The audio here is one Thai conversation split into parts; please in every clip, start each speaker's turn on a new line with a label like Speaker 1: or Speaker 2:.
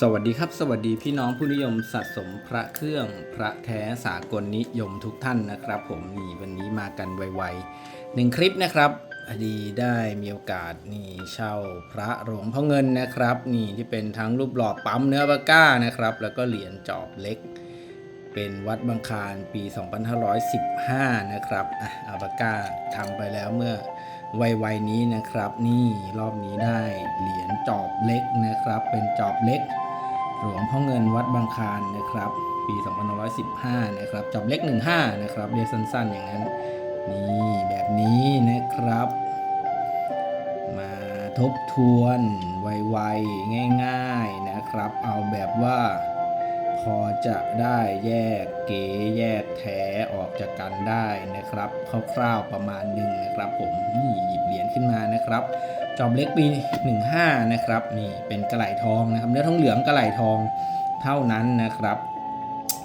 Speaker 1: สวัสดีครับ สวัสดีพี่น้องผู้นิยมสะสมพระเครื่องพระแท้สากลนิยมทุกท่านนะครับ ผมนี่วันนี้มากันไวๆหนึ่งคลิปนะครับอดีได้มีโอกาสนี่เช่าพระหลวงพ่อเงินนะครับ นี่ที่เป็นทั้งรูปหล่อปั๊มเนื้อปาก้านะครับ แล้วก็เหรียญจอบเล็ก เป็นวัดบางคารปี 2515 นะครับอะอาบาก้าทำไปแล้วเมื่อวัยๆนี้นะครับ นี่รอบนี้ได้เหรียญจอบเล็กนะครับ เป็นจอบเล็ก หลวงพ่อเงินวัดบางคารนะครับ ปี2515 นะครับจอบเล็ก 15 นะครับ เรียกสั้นๆ อย่างนั้น นี่แบบนี้นะครับ มาทบทวนไวๆ ง่ายๆ นะครับ เอาแบบว่าพอจะได้แยกเก๋แยกแท้ออกจากกันได้นะครับ คร่าวๆประมาณหนึ่งนะครับ ผมนี่หยิบเหรียญขึ้นมานะครับ จอบเล็กปี 15 นะครับนี่เป็นกระไหลทองนะครับ เนื้อทองเหลืองกระไหลทองเท่านั้นนะครับ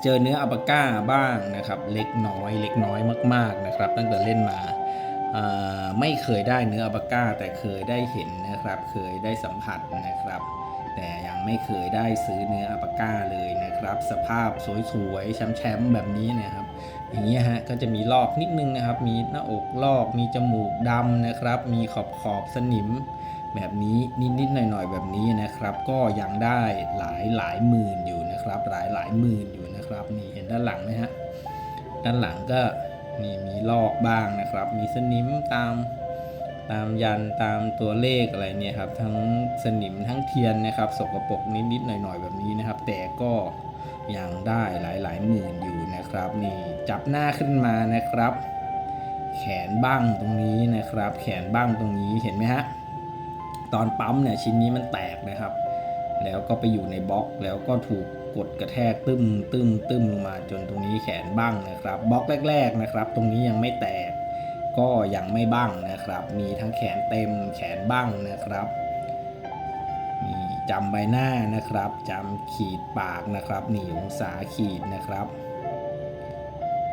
Speaker 1: เจอเนื้ออัปก้าบ้างนะครับ เล็กน้อย เล็กน้อยมาก ๆนะครับ ตั้งแต่เล่นมาไม่เคยได้เนื้ออัปก้าแต่เคยได้เห็นนะครับ เคยได้สัมผัสนะครับ แต่ยังไม่เคยได้ซื้อเนื้ออัปาก้าเลยนะครับ สภาพสวยๆแชมป์ๆแบบนี้นะครับ อย่างนี้ยฮะก็จะมีลอกนิดนึงนะครับ มีหน้าอกลอกมีจมูกดำนะครับ มีขอบขอบสนิมแบบนี้นิดๆหน่อยๆแบบนี้นะครับ ก็ยังได้หลายหลายหมื่นอยู่นะครับ หลายหลายหมื่นอยู่นะครับ นี่เห็นด้านหลังไหมฮะด้านหลังก็นี่มีลอกบ้างนะครับ มีสนิมตาม ตามยันตามตัวเลขอะไรเนี่ยครับทั้งสนิมทั้งเทียนนะครับสกปรกนิดๆหน่อยๆแบบนี้นะครับ แต่ก็ยังได้หลายหลายๆหมื่นอยู่นะครับ นี่จับหน้าขึ้นมานะครับ แขนบ้างตรงนี้นะครับ แขนบ้างตรงนี้เห็นไหมฮะตอนปั๊มเนี่ยชิ้นนี้มันแตกนะครับ แล้วก็ไปอยู่ในบล็อกแล้วก็ถูกกดกระแทกตึ้มตึ้มตึ้มลงมาจนตรงนี้แขนบ้างนะครับบล็อกแรก ๆนะครับ ตรงนี้ยังไม่แตก ก็ยังไม่บ้างนะครับ มีทั้งแขนเต็มแขนบ้างนะครับนี่จำใบหน้านะครับจำขีดปากนะครับนี่องศาขีดนะครับ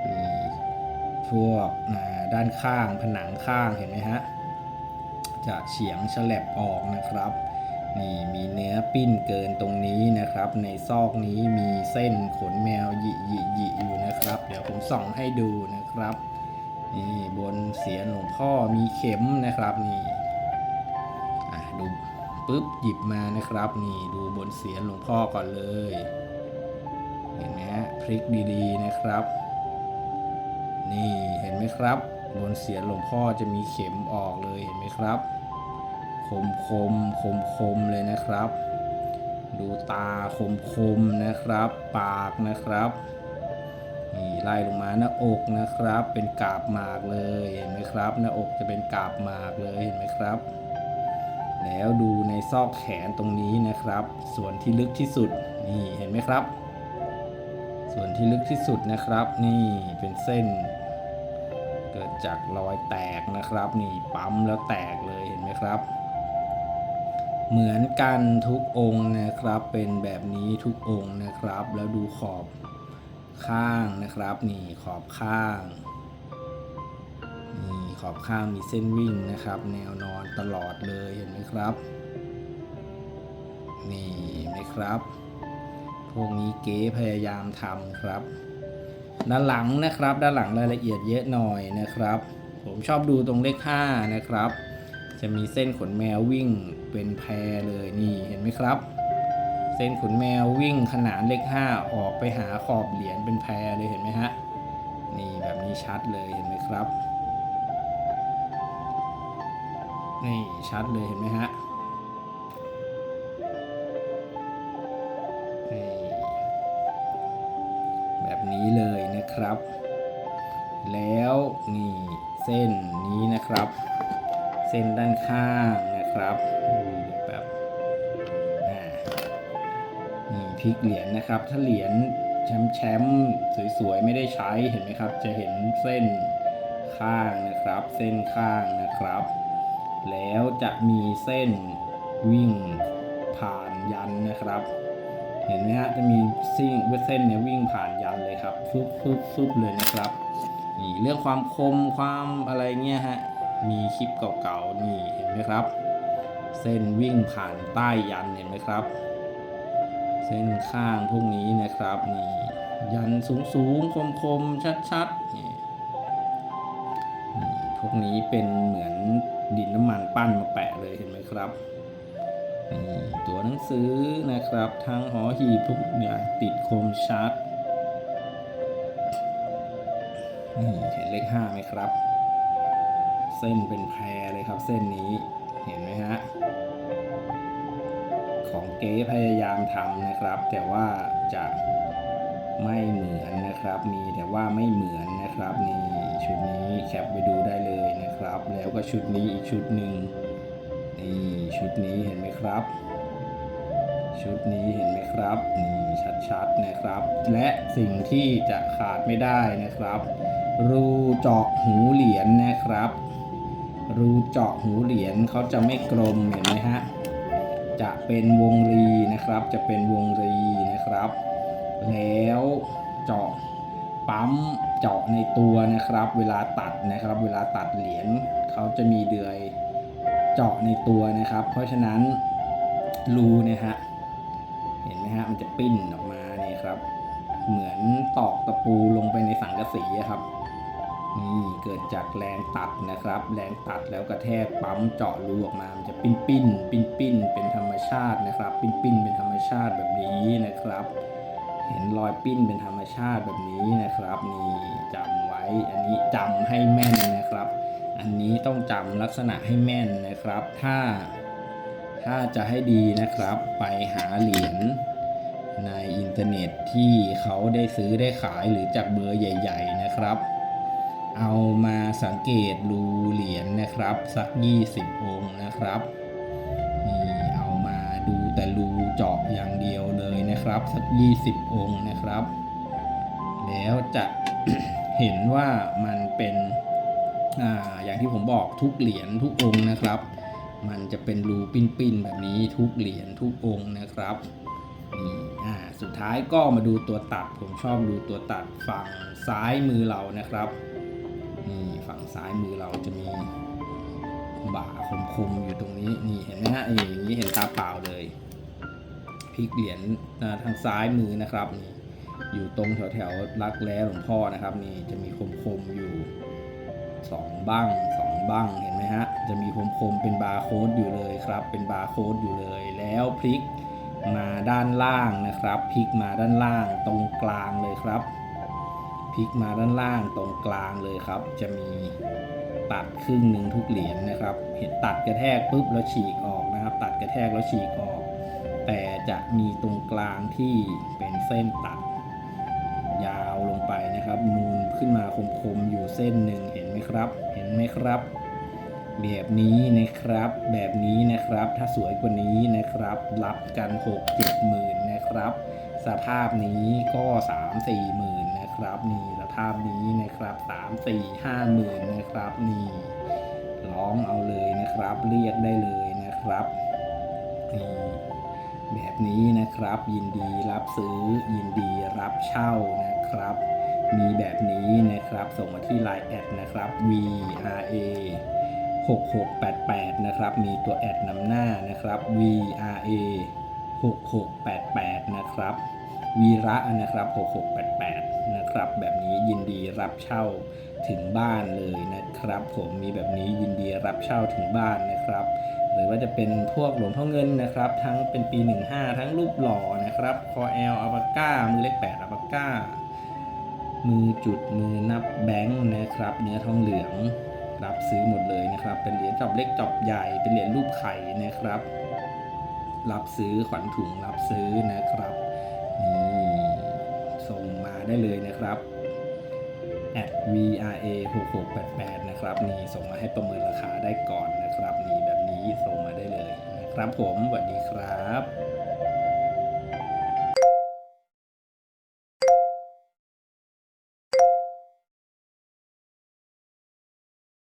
Speaker 1: นี่พวกด้านข้างผนังข้างเห็นไหมฮะจะเฉียงฉลับออกนะครับนี่มีเนื้อปิ้นเกินตรงนี้นะครับ ในซอกนี้มีเส้นขนแมวหยิหยิหยิอยู่นะครับ เดี๋ยวผมส่องให้ดูนะครับ นี่บนเสียนหลวงพ่อมีเข็มนะครับนี่อะดูปุ๊บหยิบมานะครับนี่ดูบนเสียนหลวงพ่อก่อนเลย เห็นไหมฮะพลิกดีๆนะครับ นี่เห็นไหมครับ บนเสียนหลวงพ่อจะมีเข็มออกเลยเห็นไหมครับ คมคมคมคมเลยนะครับ ดูตาคมคมนะครับ ปากนะครับ นี่ไล่ลงมาหน้าอกนะครับ เป็นกาบหมากเลยเห็นไหมครับ หน้าอกจะเป็นกาบหมากเลยเห็นไหมครับ แล้วดูในซอกแขนตรงนี้นะครับ ส่วนที่ลึกที่สุดนี่เห็นไหมครับ ส่วนที่ลึกที่สุดนะครับ นี่เป็นเส้น เกิดจากรอยแตกนะครับ นี่ปั๊มแล้วแตกเลยเห็นไหมครับเหมือนกันทุกองค์นะครับเป็นแบบนี้ทุกองค์นะครับ แล้วดูขอบ ข้างนะครับ นี่ขอบข้างนี่ขอบข้างมีเส้นวิ่งนะครับ แนวนอนตลอดเลยเห็นไหมครับ นี่ไหมครับ พวกนี้เก๋พยายามทำครับ ด้านหลังนะครับ ด้านหลังรายละเอียดเยอะหน่อยนะครับ ผมชอบดูตรงเลข5นะครับ จะมีเส้นขนแมววิ่งเป็นแพรเลยนี่เห็นไหมครับ เส้นขนแมววิ่งขนานเลข 5 ออกไปหาขอบเหรียญเป็นแพรเลยเห็นไหมฮะ นี่แบบนี้ชัดเลยเห็นไหมครับ นี่ชัดเลยเห็นไหมฮะนี่แบบนี้เลยนะครับ แล้วนี่เส้นนี้นะครับ เส้นด้านข้างนะครับ พลิกเหรียญนะครับ ถ้าเหรียญแชมป์แชมป์สวยๆไม่ได้ใช้เห็นไหมครับ จะเห็นเส้นข้างนะครับ เส้นข้างนะครับ แล้วจะมีเส้นวิ่งผ่านยันนะครับ เห็นไหมฮะจะมีซิ่งเส้นเนี่ยวิ่งผ่านยันเลยครับฟึบฟึบฟึบเลยนะครับนี่เรื่องความคมความอะไรเงี้ยฮะมีคลิปเก่าๆนี่เห็นไหมครับ เส้นวิ่งผ่านใต้ยันเห็นไหมครับ เส้นข้างพวกนี้นะครับนี่ยันสูงสูงคมคมชัดชัดๆนี่นี่พวกนี้เป็นเหมือนดินน้ำมันปั้นมาแปะเลยเห็นไหมครับนี่ตัวหนังสือนะครับทางหอหีบทุกอย่างติดคมชัดนี่เห็นเลขห้าไหมครับ เส้นเป็นแพรเลยครับเส้นนี้เห็นไหมฮะ ของเก๊พยายามทำนะครับ แต่ว่าจะไม่เหมือนนะครับ มีแต่ว่าไม่เหมือนนะครับนี่ชุดนี้แคปไปดูได้เลยนะครับ แล้วก็ชุดนี้อีกชุดหนึ่งนี่ชุดนี้เห็นไหมครับ ชุดนี้เห็นไหมครับนี่ชัดๆนะครับ และสิ่งที่จะขาดไม่ได้นะครับ รูเจาะหูเหรียญนะครับ รูเจาะหูเหรียญเขาจะไม่กลมเห็นไหมฮะ จะเป็นวงรีนะครับ จะเป็นวงรีนะครับ แล้วเจาะปั๊มเจาะในตัวนะครับ เวลาตัดนะครับ เวลาตัดเหรียญเขาจะมีเดือยเจาะในตัวนะครับ เพราะฉะนั้นรูนี่ยฮะเห็นไหมฮะมันจะปิ้นออกมาเนี่ยครับ เหมือนตอกตะปูลงไปในสังกะสีครับ นี่เกิดจากแรงตัดนะครับ แรงตัดแล้วกระแทกปั๊มเจาะรูออกมามันจะปิ้นปิ้นปิ้นปิ้นเป็นธรรมชาตินะครับ ปิ้นปิ้นเป็นธรรมชาติแบบนี้นะครับ เห็นรอยปิ้นเป็นธรรมชาติแบบนี้นะครับนี่จำไว้อันนี้จำให้แม่นนะครับ อันนี้ต้องจำลักษณะให้แม่นนะครับ ถ้า ถ้าจะให้ดีนะครับไปหาเหรียญในอินเทอร์เน็ตที่เขาได้ซื้อได้ขายหรือจากเบอร์ใหญ่ ๆ นะครับ เอามาสังเกตรูเหรียญนะครับ สัก 20 องค์นะครับนี่เอามาดูแต่รูเจาะอย่างเดียวเลยนะครับ สัก 20 องค์นะครับ แล้วจะเห็นว่ามันเป็นอ่าอย่างที่ผมบอกทุกเหรียญทุกองค์นะครับ มันจะเป็นรูปิ้นๆแบบนี้ทุกเหรียญทุกองค์นะครับนี่อ่าสุดท้ายก็มาดูตัวตัด ผมชอบดูตัวตัดฝั่งซ้ายมือเรานะครับ นี่ฝั่งซ้ายมือเราจะมีบ่าคมๆอยู่ตรงนี้นี่เห็นไหมฮะนี่อย่างนี้เห็นตาเปล่าเลยพลิกเหรียญทางซ้ายมือนะครับนี่อยู่ตรงแถวๆรักแร้หลวงพ่อนะครับ นี่จะมีคมๆอยู่สองบ้างสองบ้างเห็นไหมฮะจะมีคมๆเป็นบาร์โค้ดอยู่เลยครับ เป็นบาร์โค้ดอยู่เลย แล้วพลิกมาด้านล่างนะครับพลิกมาด้านล่างตรงกลางเลยครับ พลิกมาด้านล่างตรงกลางเลยครับ จะมีตัดครึ่งหนึ่งทุกเหรียญนะครับ เห็นตัดกระแทกปุ๊บแล้วฉีกออกนะครับ ตัดกระแทกแล้วฉีกออก แต่จะมีตรงกลางที่เป็นเส้นตัด ยาวลงไปนะครับ นูนขึ้นมาคมๆอยู่เส้นหนึ่งเห็นไหมครับ เห็นไหมครับ แบบนี้นะครับ แบบนี้นะครับ ถ้าสวยกว่านี้นะครับ รับกัน 6 7หมื่นนะครับ สภาพนี้ก็ 3 4หมื่น นะครับนี่สภาพนี้นะครับ3 4 5หมื่นนะครับนี่ร้องเอาเลยนะครับ เรียกได้เลยนะครับนี่แบบนี้นะครับยินดีรับซื้อยินดีรับเช่านะครับ มีแบบนี้นะครับส่งมาที่ Line แอดนะครับ VRA 6688 นะครับ มีตัวแอดนำหน้านะครับ VRA 6688 นะครับ วีระนะครับ 6688 นะครับ แบบนี้ยินดีรับเช่าถึงบ้านเลยนะครับ ผมมีแบบนี้ยินดีรับเช่าถึงบ้านนะครับ หรือว่าจะเป็นพวกหลวงพ่อเงินนะครับ ทั้งเป็นปี 15 ทั้งรูปหล่อนะครับคอแอลอัปาก้า มือเลข8อัปาก้า มือจุดมือนับแบงค์นะครับ เนื้อทองเหลืองรับซื้อหมดเลยนะครับ เป็นเหรียญจอบเล็กจอบใหญ่เป็นเหรียญรูปไข่นะครับ รับซื้อขวัญถุงรับซื้อนะครับนี่ ส่งมาได้เลยนะครับ at VRA 6688นะครับ นี่ส่งมาให้ประเมินราคาได้ก่อนนะครับ นี่แบบนี้ส่งมาได้เลยนะครับผมสวัสดีครับ